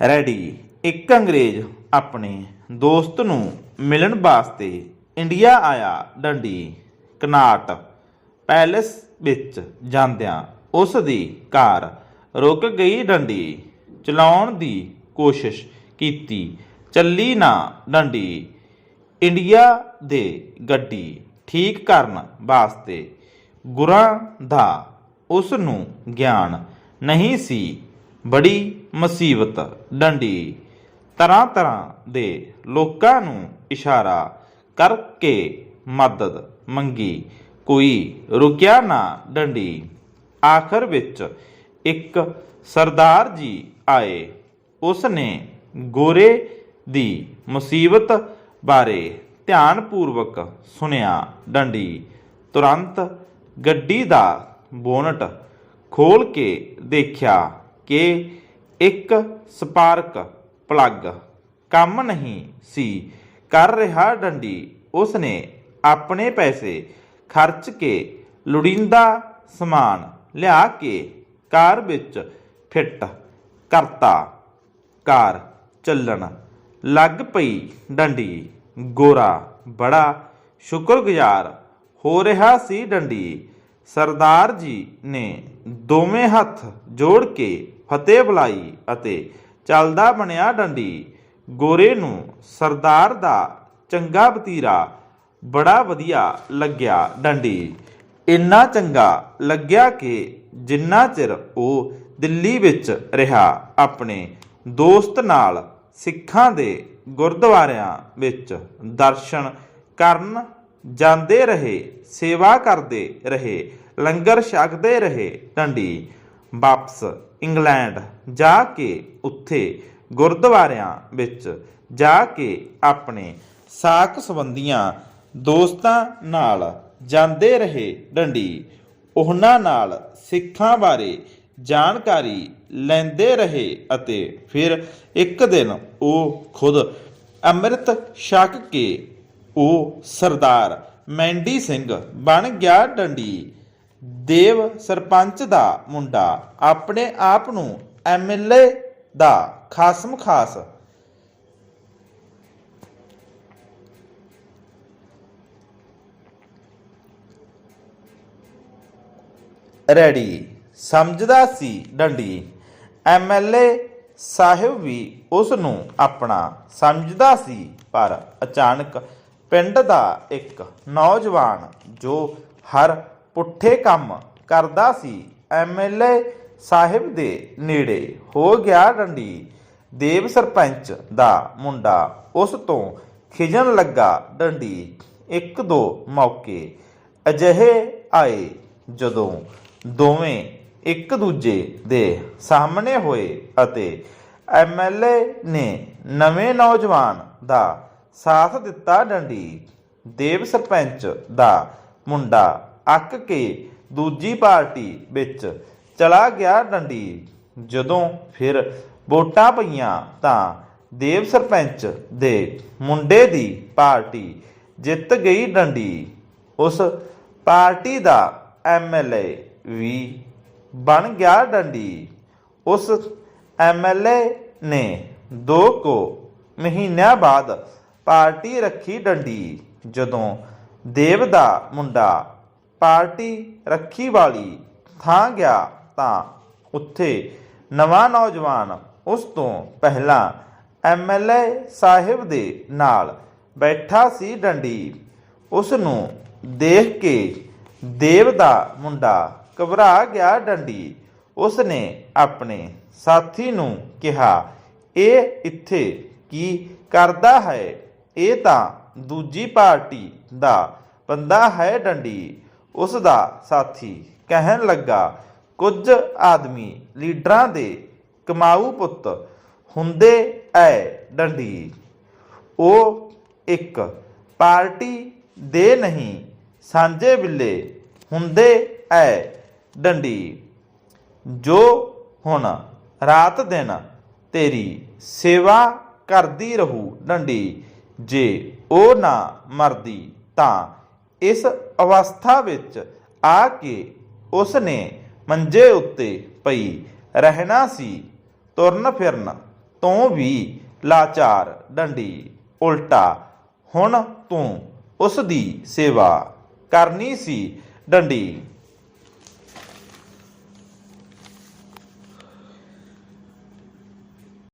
Ready. ਇੱਕ ਅੰਗਰੇਜ਼ ਆਪਣੇ ਦੋਸਤ ਨੂੰ ਮਿਲਣ ਵਾਸਤੇ ਇੰਡੀਆ ਆਇਆ ਡੰਡੀ ਕਨਾਟ ਪੈਲੇਸ ਵਿੱਚ ਜਾਂਦਿਆਂ ਉਸ ਦੀ ਕਾਰ ਰੁਕ ਗਈ ਡੰਡੀ ਚਲਾਉਣ ਦੀ ਕੋਸ਼ਿਸ਼ ਕੀਤੀ। ਚੱਲੀ ਨਾ ਡੰਡੀ, ਇੰਡੀਆ ਦੇ ਗੱਡੀ ਠੀਕ ਕਰਨ ਵਾਸਤੇ ਗੁਰਾਂ ਦਾ ਉਸ ਨੂੰ ਗਿਆਨ ਨਹੀਂ ਸੀ ਬੜੀ ਮੁਸੀਬਤ, ਡੰਡੀ। ਤਰ੍ਹਾਂ ਤਰ੍ਹਾਂ ਦੇ ਲੋਕਾਂ ਨੂੰ ਇਸ਼ਾਰਾ ਕਰਕੇ ਮਦਦ ਮੰਗੀ। ਕੋਈ ਰੁਕਿਆ ਨਾ ਡੰਡੀ। ਆਖਰ ਵਿੱਚ ਇੱਕ ਸਰਦਾਰ ਜੀ ਆਏ। ਉਸ ਨੇ ਗੋਰੇ ਦੀ ਮੁਸੀਬਤ ਬਾਰੇ ਧਿਆਨਪੂਰਵਕ ਸੁਣਿਆ। ਡੰਡੀ ਤੁਰੰਤ ਗੱਡੀ ਦਾ ਬੋਨਟ ਖੋਲ ਕੇ ਦੇਖਿਆ। ਕਿ ਇੱਕ ਸਪਾਰਕ ਪਲੱਗ ਕੰਮ ਨਹੀਂ ਸੀ ਕਰ ਰਿਹਾ ਡੰਡੀ। ਉਸ ਨੇ ਆਪਣੇ ਪੈਸੇ ਖਰਚ ਕੇ ਲੋੜੀਂਦਾ ਸਮਾਨ ਲਿਆ ਕੇ ਕਾਰ ਵਿੱਚ ਫਿੱਟ ਕਰਤਾ। ਕਾਰ ਚੱਲਣ ਲੱਗ ਪਈ। ਡੰਡੀ ਗੋਰਾ, ਬੜਾ ਸ਼ੁਕਰਗੁਜ਼ਾਰ ਹੋ ਰਿਹਾ ਸੀ। ਡੰਡੀ ਸਰਦਾਰ ਜੀ ਨੇ ਦੋਵੇਂ ਹੱਥ ਜੋੜ ਕੇ ਫਤਿਹ ਬੁਲਾਈ ਅਤੇ ਚੱਲਦਾ ਬਣਿਆ ਡੰਡੀ ਗੋਰੇ ਨੂੰ ਸਰਦਾਰ ਦਾ ਚੰਗਾ ਵਤੀਰਾ ਬੜਾ ਵਧੀਆ ਲੱਗਿਆ ਡੰਡੀ। ਇੰਨਾ ਚੰਗਾ ਲੱਗਿਆ ਕਿ ਜਿੰਨਾ ਚਿਰ ਉਹ ਦਿੱਲੀ ਵਿੱਚ ਰਿਹਾ, ਆਪਣੇ ਦੋਸਤ ਨਾਲ ਸਿੱਖਾਂ ਦੇ ਗੁਰਦੁਆਰਿਆਂ ਵਿੱਚ ਦਰਸ਼ਨ ਕਰਨ ਜਾਂਦੇ ਰਹੇ, ਸੇਵਾ ਕਰਦੇ ਰਹੇ ਲੰਗਰ ਛਕਦੇ ਰਹੇ ਡੰਡੀ ਵਾਪਸ ਇੰਗਲੈਂਡ ਜਾ ਕੇ ਉੱਥੇ ਗੁਰਦੁਆਰਿਆਂ ਵਿੱਚ ਜਾ ਕੇ ਆਪਣੇ ਸਾਕ ਸੰਬੰਧੀਆਂ ਦੋਸਤਾਂ ਨਾਲ ਜਾਂਦੇ ਰਹੇ ਡੰਡੀ ਉਹਨਾਂ ਨਾਲ ਸਿੱਖਾਂ ਬਾਰੇ ਜਾਣਕਾਰੀ ਲੈਂਦੇ ਰਹੇ ਅਤੇ ਫਿਰ ਇੱਕ ਦਿਨ ਉਹ ਖੁਦ ਅੰਮ੍ਰਿਤ ਛਕ ਕੇ ਉਹ ਸਰਦਾਰ ਮੈਂਡੀ ਸਿੰਘ ਬਣ ਗਿਆ ਡੰਡੀ ਦੇਵ ਸਰਪੰਚ ਦਾ ਮੁੰਡਾ, ਆਪਣੇ ਆਪ ਨੂੰ ਐਮਐਲਏ ਦਾ ਖਾਸਮ ਖਾਸ। ਰੈਡੀ। ਸਮਝਦਾ ਸੀ ਡੰਡੀ। ਐਮਐਲਏ ਸਾਹਿਬ ਵੀ ਉਸ ਨੂੰ ਆਪਣਾ ਸਮਝਦਾ ਸੀ, ਪਰ ਅਚਾਨਕ ਪਿੰਡ ਦਾ ਇੱਕ ਨੌਜਵਾਨ ਜੋ ਹਰ ਪੁੱਠੇ ਕੰਮ ਕਰਦਾ ਸੀ। ਐਮਐਲਏ ਸਾਹਿਬ ਦੇ ਨੇੜੇ ਹੋ ਗਿਆ ਡੰਡੀ। ਦੇਵ ਸਰਪੰਚ ਦਾ ਮੁੰਡਾ ਉਸ ਤੋਂ ਖਿਜਣ ਲੱਗਾ ਡੰਡੀ। ਇੱਕ ਦੋ ਮੌਕੇ ਅਜਿਹੇ ਆਏ ਜਦੋਂ ਦੋਵੇਂ ਇੱਕ ਦੂਜੇ ਦੇ ਸਾਹਮਣੇ ਹੋਏ ਅਤੇ ਐਮਐਲਏ ਨੇ ਨਵੇਂ ਨੌਜਵਾਨ ਦਾ ਸਾਥ ਦਿੱਤਾ ਡੰਡੀ। ਦੇਵ ਸਰਪੰਚ ਦਾ ਮੁੰਡਾ ਅੱਕ ਕੇ ਦੂਜੀ ਪਾਰਟੀ ਵਿੱਚ ਚਲਾ ਗਿਆ ਡੰਡੀ ਜਦੋਂ ਫਿਰ ਵੋਟਾਂ ਪਈਆਂ ਤਾਂ ਦੇਵ ਸਰਪੰਚ ਦੇ ਮੁੰਡੇ ਦੀ ਪਾਰਟੀ ਜਿੱਤ ਗਈ ਡੰਡੀ ਉਸ ਪਾਰਟੀ ਦਾ ਐਮਐਲਏ ਵੀ ਬਣ ਗਿਆ ਡੰਡੀ ਉਸ ਐਮਐਲਏ ਨੇ ਦੋ ਕੋ ਮਹੀਨਿਆਂ ਬਾਅਦ ਪਾਰਟੀ ਰੱਖੀ ਡੰਡੀ ਜਦੋਂ ਦੇਵ ਦਾ ਮੁੰਡਾ ਪਾਰਟੀ ਰੱਖੀ ਵਾਲੀ ਥਾਂ ਗਿਆ ਤਾਂ ਉੱਥੇ ਨਵਾਂ ਨੌਜਵਾਨ ਉਸ ਤੋਂ ਪਹਿਲਾਂ ਐਮਐਲਏ ਸਾਹਿਬ ਦੇ ਨਾਲ ਬੈਠਾ ਸੀ ਡੰਡੀ। ਉਸ ਨੂੰ ਦੇਖ ਕੇ ਦੇਵ ਦਾ ਮੁੰਡਾ ਘਬਰਾ ਗਿਆ ਡੰਡੀ। ਉਸ ਨੇ ਆਪਣੇ ਸਾਥੀ ਨੂੰ ਕਿਹਾ, ਇਹ ਇੱਥੇ ਕੀ ਕਰਦਾ ਹੈ? ਇਹ ਤਾਂ ਦੂਜੀ ਪਾਰਟੀ ਦਾ ਬੰਦਾ ਹੈ ਡੰਡੀ। ਉਸ ਦਾ ਸਾਥੀ ਕਹਿਣ ਲੱਗਾ, ਕੁਝ ਆਦਮੀ ਲੀਡਰਾਂ ਦੇ ਕਮਾਊ ਪੁੱਤ ਹੁੰਦੇ ਐ ਡੰਡੀ। ਉਹ ਇੱਕ ਪਾਰਟੀ ਦੇ ਨਹੀਂ, ਸਾਂਝੇ ਬਿੱਲੇ ਹੁੰਦੇ ਐ ਡੰਡੀ। ਜੋ ਹੁਣ ਰਾਤ ਦਿਨ ਤੇਰੀ ਸੇਵਾ ਕਰਦੀ ਰਹੂ ਡੰਡੀ, ਜੇ ਉਹ ਨਾ ਮਰਦੀ ਤਾਂ ਇਸ ਅਵਸਥਾ ਵਿੱਚ ਆ ਕੇ ਉਸ ਨੇ ਮੰਜੇ ਉੱਤੇ ਪਈ ਰਹਿਣਾ ਸੀ, ਤੁਰਨ ਫਿਰਨ ਤੋਂ ਵੀ ਲਾਚਾਰ ਡੰਡੀ, ਉਲਟਾ, ਹੁਣ ਤੂੰ ਉਸ ਦੀ ਸੇਵਾ ਕਰਨੀ ਸੀ ਡੰਡੀ।